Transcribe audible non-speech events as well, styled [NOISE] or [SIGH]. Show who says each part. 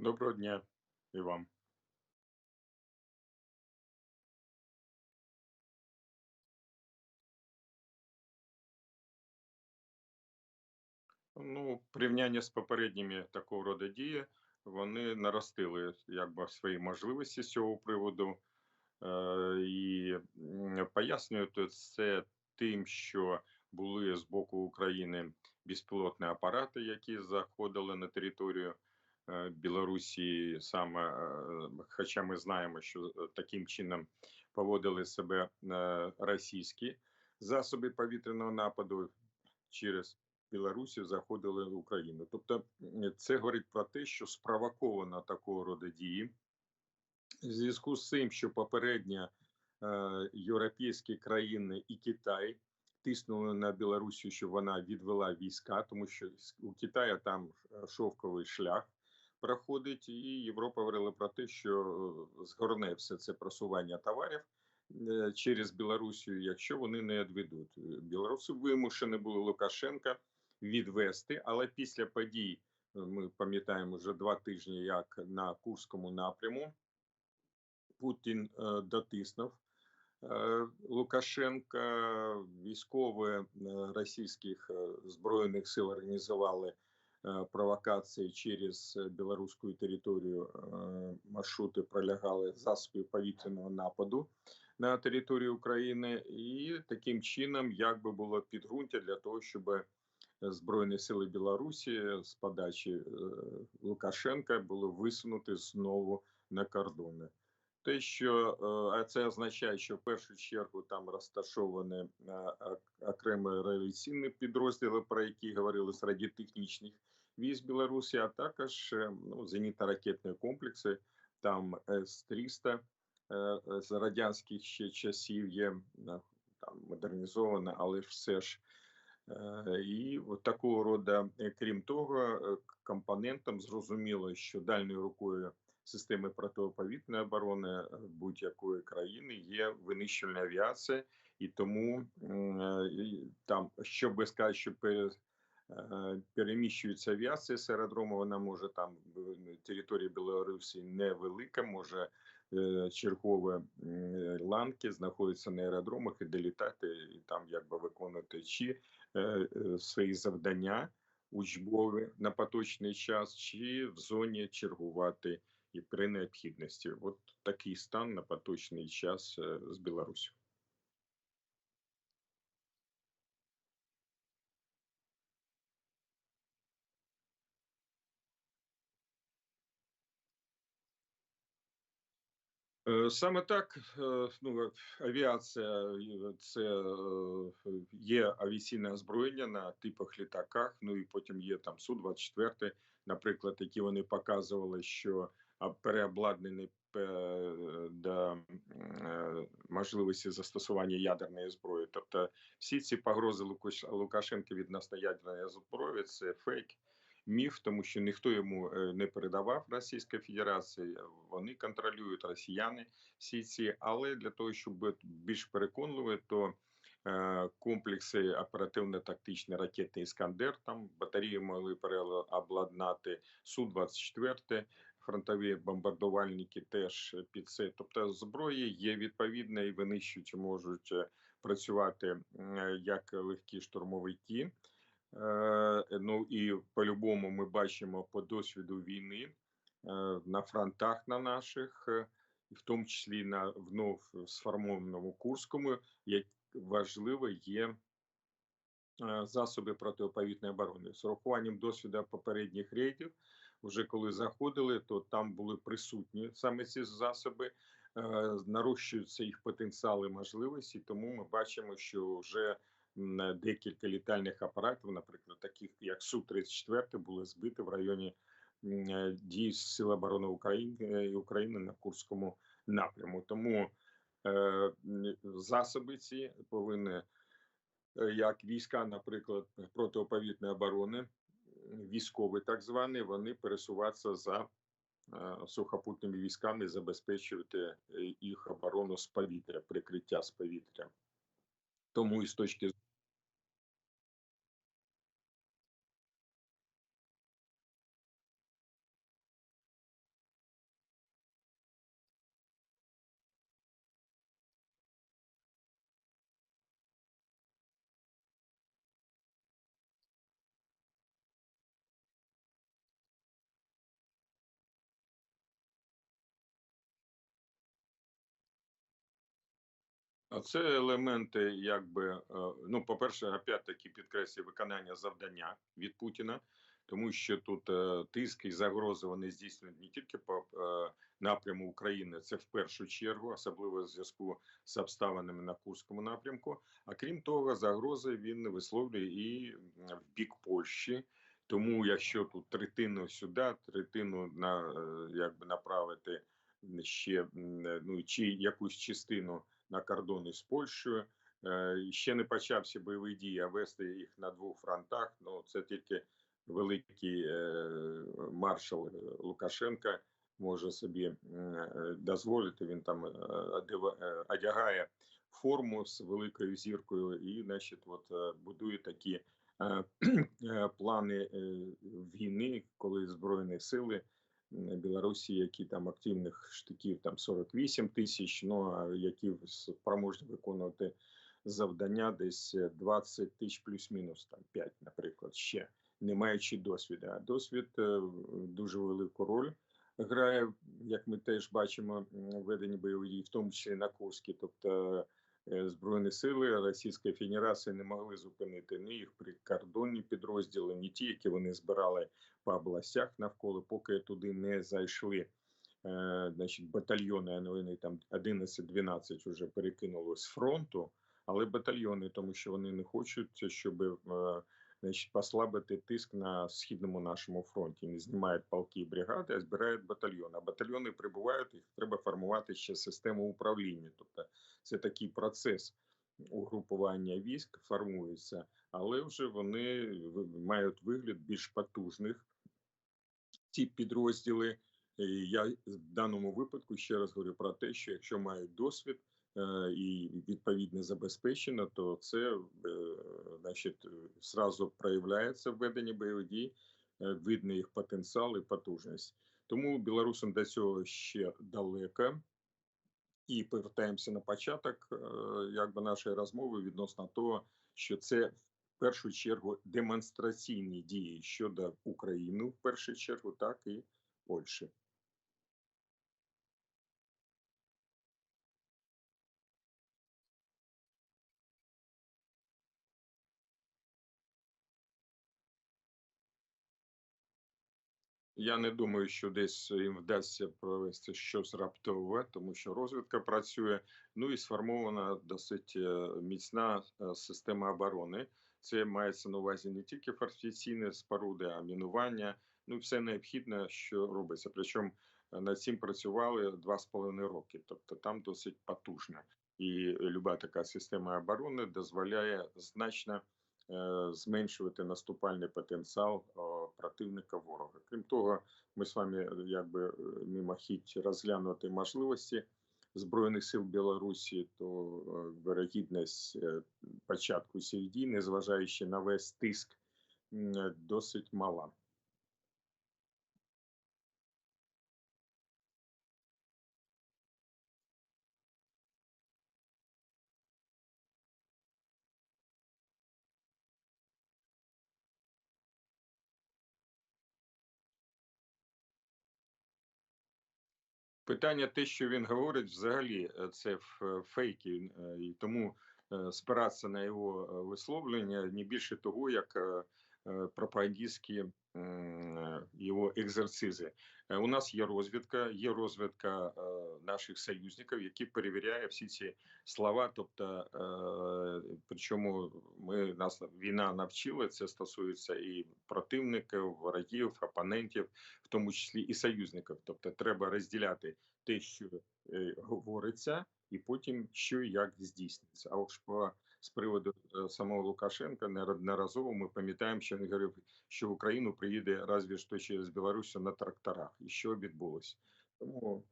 Speaker 1: Доброго дня і вам. Ну, порівняння з попередніми такого роду дії, вони наростили якби свої можливості з цього приводу. Е, і пояснюють це тим, що були з боку України безпілотні апарати, які заходили на територію Білорусі саме, е, хоча ми знаємо, що таким чином поводили себе російські засоби повітряного нападу через Білорусі заходили в Україну. Тобто, це говорить про те, що спровоковано такого роду дії в зв'язку з цим, що попередньо е, європейські країни і Китай тиснули на Білорусі, щоб вона відвела війська, тому що у Китаю там е, шовковий шлях проходить, і Європа говорила про те, що е, згорне все це просування товарів е, через Білорусію, якщо вони не відведуть. Білоруси вимушені були Лукашенка відвести, але після подій. е, Ми пам'ятаємо вже два тижні, як на Курському напряму Путін е, дотиснув е, Лукашенка. Військові е, російських е, збройних сил організували е, провокації через білоруську територію. Е, маршрути пролягали засоби повітряного нападу на територію України, і таким чином якби було підґрунтя для того, щоб Збройні сили Білорусі з подачі е, Лукашенка були висунуті знову на кордони те, що е, а це означає, що в першу чергу там розташовані е, окремі реалізаційні підрозділи, про які говорили з радіотехнічних військ Білорусі, а також е, ну, зенітно-ракетні комплекси, там С-300 з радянських ще часів є там модернізована, але ж все ж. І от такого роду, крім того, компонентам зрозуміло, що дальньою рукою системи протиповітряної оборони е, будь-якої країни є винищувальна авіація, і тому е, там, щоб сказати, що е, переміщується авіація з аеродрому, вона може там територія Білорусі невелика, може чергові ланки знаходяться на аеродромах і долітати, і там якби виконувати чи свої завдання учбові на поточний час, чи в зоні чергувати і при необхідності. От такий стан на поточний час е, з Білорусі. Е, саме так, е, ну авіація це є авіаційне озброєння на типах літаках. Ну і потім є там су 24 наприклад, які вони показували, що переобладнаний до е, можливості застосування ядерної зброї. Тобто, всі ці погрози Лукашенка відносно ядерної зброї це фейк. Міф, тому що ніхто йому е, не передавав Російська Федерація. Вони контролюють росіяни всі ці, але для того, щоб бути більш переконливо, то е, комплекси оперативно-тактичні ракети Іскандер там батареї могли переобладнати су 24 фронтові бомбардувальники теж під це. Тобто зброї є відповідна і винищуючи можуть е, працювати як легкі штурмовики. Е, ну і по-любому ми бачимо по досвіду війни е, на фронтах на наших, в тому числі на вновь сформованому Курському, як важливо є засоби протиповітної оборони з урахуванням досвіду попередніх рейдів вже коли заходили, то там були присутні саме ці засоби, е, нарощуються їх потенціали можливості. Тому ми бачимо, що вже декілька літальних апаратів, наприклад, таких як су 34 були збиті в районі е, дій Сил оборони України України на Курському напряму. Тому е, засоби ці повинні. Як війська, наприклад, протиповітної оборони військові, так звані, вони пересуватися за е, сухопутними військами, забезпечувати е, їх оборону з повітря, прикриття з повітря. Тому і з точки А це елементи, якби е, ну, по-перше, опять-таки підкреслює виконання завдання від Путіна, тому що тут е, тиск і загрози вони здійснюють не тільки по е, напряму України, це в першу чергу, особливо в зв'язку з обставинами на Курському напрямку. А крім того, загрози він висловлює і в бік Польщі. Тому, якщо тут третину сюди, третину на якби направити ще ну чи якусь частину на кордони з Польщею. Е, ще не почався бойові дії, а вести їх на двох фронтах. Ну це тільки великий е, маршал Лукашенка може собі дозволити. Він там одягає форму з великою зіркою, і значить, от будує такі [CLEARS THROAT] плани війни, коли збройні сили. Білорусі, які там активних штиків там 48 тисяч, ну а які спроможні виконувати завдання десь 20 тисяч плюс-мінус там 5, наприклад, ще не маючи досвіду. А досвід е, дуже велику роль грає, як ми теж бачимо, в веденні бойових дій, в тому числі на Курській, тобто Е, збройні сили Російської Федерації не могли зупинити ні їх прикордонні підрозділи, ні ті, які вони збирали по областях навколо, поки туди не зайшли. Е, значить, батальйони, вони там 11-12 вже перекинули з фронту, але батальйони, тому що вони не хочуть, щоб е, значить, послабити тиск на східному нашому фронті. Не знімають полки і бригади, а збирають батальйони. А батальйони прибувають, їх треба формувати ще систему управління. Тобто це такий процес угрупування військ формується, але вже вони мають вигляд більш потужних. Ці підрозділи. Я в даному випадку ще раз говорю про те, що якщо мають досвід, і відповідне забезпечено, то це е, значить зразу проявляється в веденні бойових дій, е, видно їх потенціал і потужність. Тому білорусам до цього ще далеко. І повертаємося на початок, якби нашої розмови відносно того, що це в першу чергу демонстраційні дії щодо України в першу чергу, так і Польщі. Я не думаю, що десь їм вдасться провести щось раптове, тому що розвідка працює. Ну і сформована досить е, міцна е, система оборони. Це мається на увазі не тільки фортифікаційні споруди, а мінування. Ну все необхідне, що робиться. Причому е, над цим працювали два з половиною роки, тобто там досить потужна. І люба така система оборони дозволяє значно. Е, зменшувати наступальний потенціал противника ворога. Крім того, ми з вами е, якби е, мимохідь розглянути можливості збройних сил Білорусі, то вирогідність початку цих дій, незважаючи на весь тиск, досить мала. Питання, те, що він говорить, взагалі е, це фейки, е, і тому е, спиратися на його висловлення не більше того, як пропагандистські його екзерцизи. У нас є розвідка, є розвідка наших союзників, які перевіряє всі ці слова. Тобто, причому ми нас війна навчила, це стосується і противників, ворогів, опонентів, в тому числі і союзників. Тобто, треба розділяти те, що е, говориться, і потім що і як здійсниться. А от по з приводу е, самого Лукашенка неодноразово ми пам'ятаємо, що він говорив, що в Україну приїде разві що через Білорусі на тракторах, і що відбулося. Тому